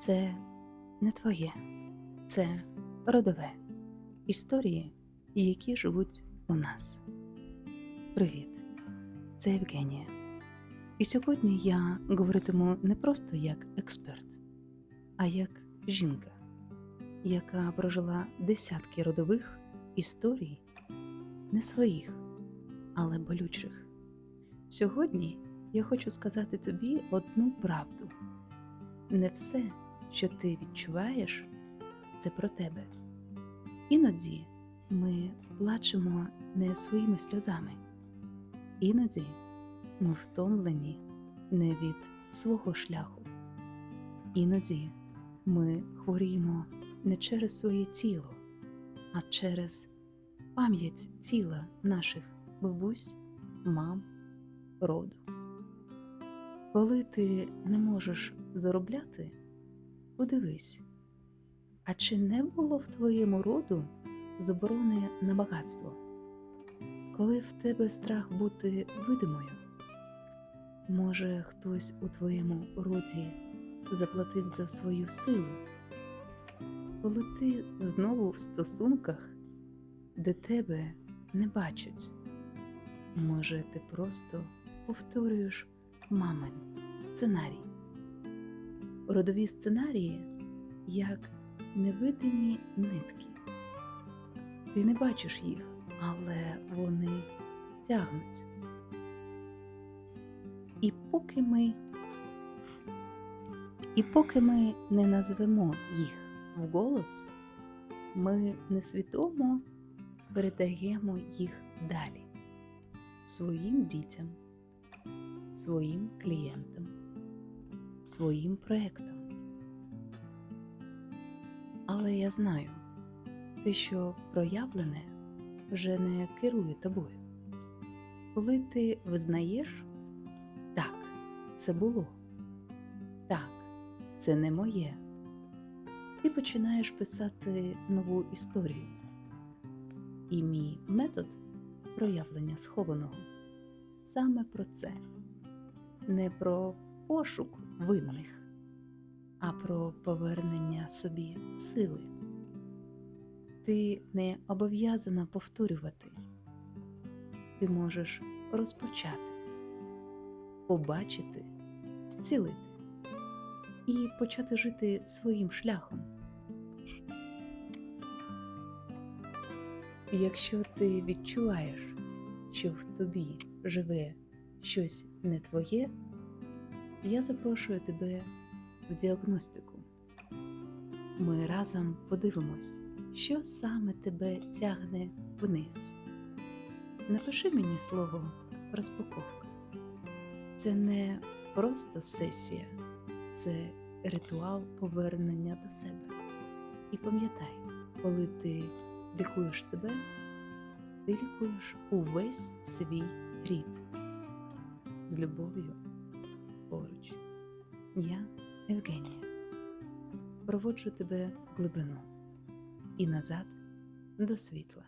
це не твоє, це родове історії, які живуть у нас. Привіт, це Євгенія. І сьогодні я говоритиму не просто як експерт, а як жінка, яка прожила десятки родових історій, не своїх, але болючих. Сьогодні я хочу сказати тобі одну правду: не все, що ти відчуваєш, це про тебе. Іноді ми плачемо не своїми сльозами, іноді ми втомлені не від свого шляху, іноді ми хворіємо не через своє тіло, а через пам'ять тіла наших бабусь, мам, роду. Коли ти не можеш заробляти, подивись, а чи не було в твоєму роду заборони на багатство? Коли в тебе страх бути видимою, може хтось у твоєму роді заплатив за свою силу? Коли ти знову в стосунках, де тебе не бачать, може ти просто повторюєш мамин сценарій. Родові сценарії як невидимі нитки. Ти не бачиш їх, але вони тягнуть. І поки ми, і поки ми не назвемо їх вголос, ми несвідомо передаємо їх далі своїм дітям, своїм клієнтам, своїм проєктам. Але я знаю, те, що проявлене, вже не керує тобою. Коли ти визнаєш, так, це було, так, це не моє, ти починаєш писати нову історію. І мій метод проявлення схованого саме про це, не про пошук винних, а про повернення собі сили. Ти не обов'язана повторювати, ти можеш розпочати, побачити, зцілити і почати жити своїм шляхом. Якщо ти відчуваєш, що в тобі живе щось не твоє, я запрошую тебе в діагностику. Ми разом подивимось, що саме тебе тягне вниз. Напиши мені слово розпаковка. Це не просто сесія, це ритуал повернення до себе. І пам'ятай, коли ти лікуєш себе, ти лікуєш увесь свій рід з любов'ю поруч. Я Евгенія. Проводжу тебе в глибину і назад до світла.